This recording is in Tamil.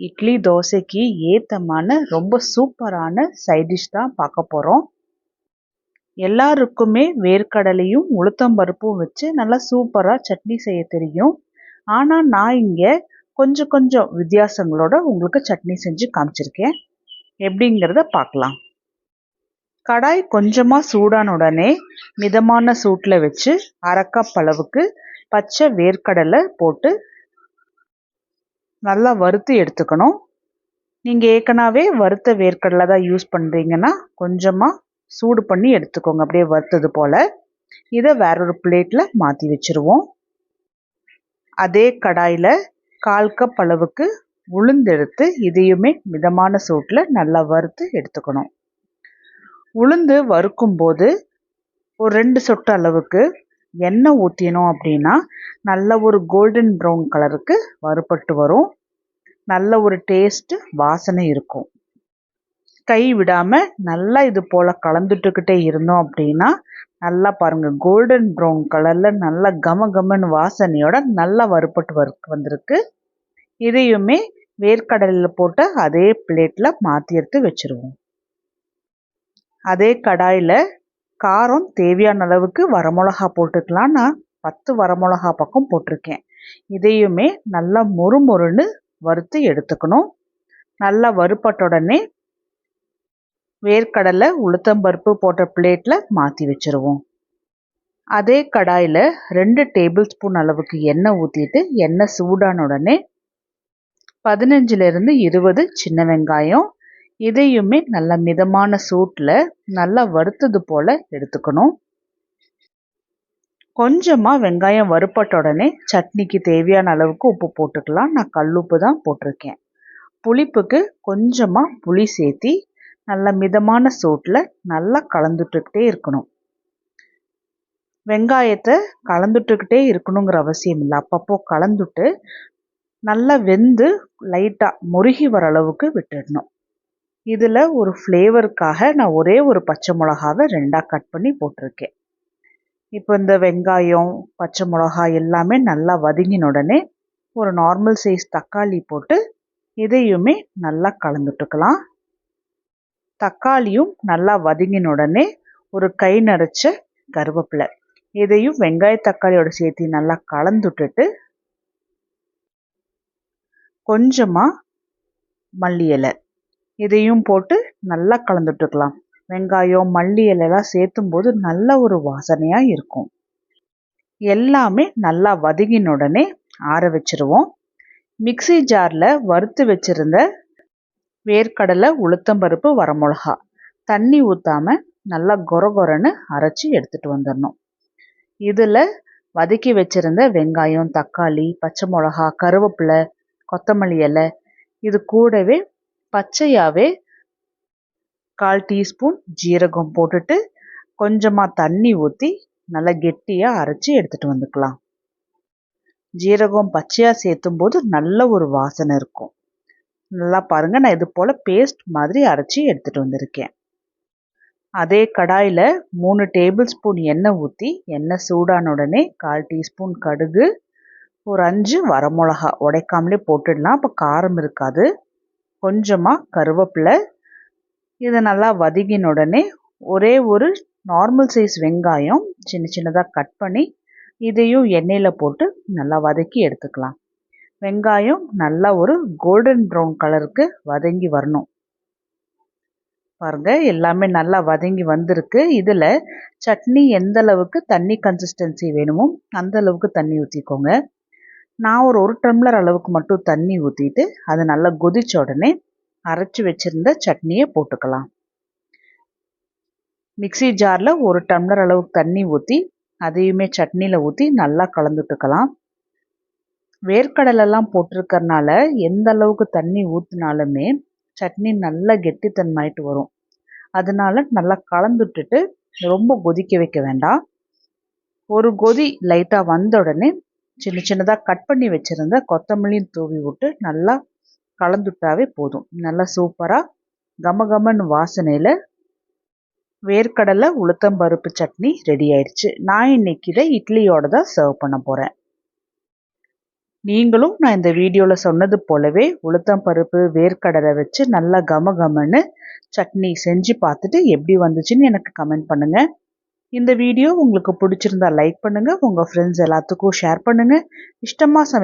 இட்லி தோசைக்கு ஏத்தமான ரொம்ப சூப்பரான சைட் டிஷ் தான் பார்க்க போகிறோம் எல்லாருக்குமே வேர்க்கடலையும் உளுத்தம்பருப்பும் வச்சு நல்லா சூப்பராக சட்னி செய்ய தெரியும். ஆனால் நான் இங்கே கொஞ்சம் கொஞ்சம் வித்தியாசங்களோட உங்களுக்கு சட்னி செஞ்சு காமிச்சிருக்கேன். எப்படிங்கிறத பார்க்கலாம். கடாய் கொஞ்சமாக சூடான உடனே மிதமான சூட்டில் வச்சு அரை அளவுக்கு பச்சை வேர்க்கடலை போட்டு நல்லா வறுத்து எடுத்துக்கணும். நீங்கள் ஏற்கனவே வறுத்த வேர்க்கடலை தான் யூஸ் பண்ணுறீங்கன்னா கொஞ்சமாக சூடு பண்ணி எடுத்துக்கோங்க. அப்படியே வறுத்தது போல். இதை வேற ஒரு பிளேட்டில் மாற்றி வச்சுருவோம். அதே கடாயில் கால் கப் அளவுக்கு உளுந்தெடுத்து இதையுமே மிதமான சூட்டில் நல்லா வறுத்து எடுத்துக்கணும். உளுந்து வறுக்கும்போது ஒரு ரெண்டு சொட்டு அளவுக்கு எண்ணெய் ஊற்றினோம் அப்படின்னா நல்ல ஒரு கோல்டன் ப்ரௌன் கலருக்கு வறுபட்டு வரும். நல்ல ஒரு டேஸ்ட்டு வாசனை இருக்கும். கை விடாமல் நல்லா இது போல் கலந்துட்டுக்கிட்டே இருந்தோம் அப்படின்னா நல்லா பாருங்கள் கோல்டன் ப்ரௌன் கலரில் நல்லா கம கமன் வாசனையோட நல்லா வறுபட்டு வரு வந்திருக்கு. இதையுமே வேர்க்கடலையில் போட்டு அதே பிளேட்டில் மாற்றி எடுத்து வச்சுருவோம். அதே கடாயில் காரம் தேவையான அளவுக்கு வரமிளகா போட்டுக்கலாம் நான் பத்து வரமிளகா பக்கம் போட்டிருக்கேன். இதையுமே நல்லா மொறு மொறுன்னு வறுத்து எடுத்துக்கணும். நல்லா வறுப்பட்ட உடனே வேர்க்கடலை உளுத்தம்பருப்பு போட்ட பிளேட்டில் மாற்றி வச்சுருவோம். அதே கடாயில் ரெண்டு டேபிள் ஸ்பூன் அளவுக்கு எண்ணெய் ஊற்றிட்டு எண்ணெய் சூடான உடனே பதினஞ்சுலேருந்து இருபது சின்ன வெங்காயம் இதையுமே நல்ல மிதமான சூட்டில் நல்லா வறுத்தது போல் எடுத்துக்கணும். கொஞ்சமாக வெங்காயம் வறுப்பட்ட உடனே சட்னிக்கு தேவையான அளவுக்கு உப்பு போட்டுக்கலாம். நான் கல்லுப்பு தான் போட்டிருக்கேன். புளிப்புக்கு கொஞ்சமாக புளி சேர்த்தி நல்ல மிதமான சூட்டில் நல்லா கலந்துட்டுக்கிட்டே இருக்கணும். வெங்காயத்தை கலந்துட்டுக்கிட்டே இருக்கணுங்கிற அவசியம் இல்லை. அப்பப்போ கலந்துட்டு நல்லா வெந்து லைட்டாக முருகி வர அளவுக்கு விட்டுடணும். இதில் ஒரு ஃப்ளேவருக்காக நான் ஒரே ஒரு பச்சை மிளகாவை ரெண்டாக கட் பண்ணி போட்டிருக்கேன். இப்போ இந்த வெங்காயம் பச்சை மிளகா எல்லாமே நல்லா வதங்கின உடனே ஒரு நார்மல் சைஸ் தக்காளி போட்டு இதையுமே நல்லா கலந்துட்டுக்கலாம். தக்காளியும் நல்லா வதங்கின உடனே ஒரு கை நரைச்ச கருவேப்பிலை. இதையும் வெங்காய தக்காளியோட சேர்த்து நல்லா கலந்துட்டுட்டு கொஞ்சமாக மல்லி இலை. இதையும் போட்டு நல்லா கலந்துட்டுக்கலாம். வெங்காயம் மல்லி இலையெல்லாம் சேர்த்தும் போது நல்ல ஒரு வாசனையாக இருக்கும். எல்லாமே நல்லா வதங்கின உடனே ஆற வச்சிருவோம். மிக்சி ஜாரில் வறுத்து வச்சுருந்த வேர்க்கடலை உளுத்தம்பருப்பு வரமிளகா தண்ணி ஊற்றாமல் நல்லா கொர கொரன்னு அரைச்சி எடுத்துகிட்டு வந்துடணும். இதில் வதக்கி வச்சிருந்த வெங்காயம் தக்காளி பச்சை மிளகா கருவேப்பிலை கொத்தமல்லி இலை இது கூடவே பச்சையாகவே கால் டீஸ்பூன் ஜீரகம் போட்டுட்டு கொஞ்சமாக தண்ணி ஊற்றி நல்லா கெட்டியாக அரைச்சி எடுத்துகிட்டு வந்துக்கலாம். ஜீரகம் பச்சையாக சேர்த்தும் போது நல்ல ஒரு வாசனை இருக்கும். நல்லா பாருங்கள் நான் இது போல் பேஸ்ட் மாதிரி அரைச்சி எடுத்துகிட்டு வந்திருக்கேன். அதே கடாயில் மூணு டேபிள் ஸ்பூன் எண்ணெய் ஊற்றி எண்ணெய் சூடான உடனே கால் டீஸ்பூன் கடுகு ஒரு அஞ்சு வரமிளகா உடைக்காமலே போட்டுடலாம். அப்போ காரம் இருக்காது. கொஞ்சமாக கருவேப்பிலை. இதை நல்லா வதங்கின உடனே ஒரே ஒரு நார்மல் சைஸ் வெங்காயம் சின்ன சின்னதாக கட் பண்ணி இதையும் எண்ணெயில் போட்டு நல்லா வதக்கி எடுத்துக்கலாம். வெங்காயம் நல்லா ஒரு கோல்டன் ப்ரௌன் கலருக்கு வதங்கி வரணும். பாருங்கள் எல்லாமே நல்லா வதங்கி வந்திருக்கு. இதில் சட்னி எந்த அளவுக்கு தண்ணி கன்சிஸ்டன்சி வேணுமோ அந்த அளவுக்கு தண்ணி ஊற்றிக்கோங்க நான் ஒரு ஒரு டம்ளர் அளவுக்கு மட்டும் தண்ணி ஊற்றிட்டு அது நல்லா கொதிச்ச உடனே அரைச்சி வச்சுருந்த சட்னியை போட்டுக்கலாம். மிக்சி ஜாரில் ஒரு டம்ளர் அளவுக்கு தண்ணி ஊற்றி அதையுமே சட்னியில் ஊற்றி நல்லா கலந்துட்டுக்கலாம். வேர்க்கடலெல்லாம் போட்டிருக்கறனால எந்த அளவுக்கு தண்ணி ஊற்றினாலுமே சட்னி நல்லா கெட்டித்தன்மாயிட்டு வரும். அதனால நல்லா கலந்துட்டுட்டு ரொம்ப கொதிக்க வைக்க வேண்டாம். ஒரு கொதி லைட்டாக வந்த உடனே சின்ன சின்னதாக கட் பண்ணி வச்சுருந்த கொத்தமல்லியும் தூவி விட்டு நல்லா கலந்துட்டாவே போதும். நல்லா சூப்பராக கமகமன் வாசனையில் வேர்க்கடலை உளுத்தம்பருப்பு சட்னி ரெடி ஆயிடுச்சு நான் இன்னைக்கு இதை இட்லியோட தான் சர்வ் பண்ண போகிறேன் நீங்களும் நான் இந்த வீடியோவில் சொன்னது போலவே உளுத்தம் பருப்பு வேர்க்கடலை வச்சு நல்லா கமகமன்னு சட்னி செஞ்சு பார்த்துட்டு எப்படி வந்துச்சுன்னு எனக்கு கமெண்ட் பண்ணுங்கள் இந்த வீடியோ உங்களுக்கு பிடிச்சிருந்தா லைக் பண்ணுங்கள் உங்கள் ஃப்ரெண்ட்ஸ் எல்லாத்துக்கும் ஷேர் பண்ணுங்கள் இஷ்டமாக சமை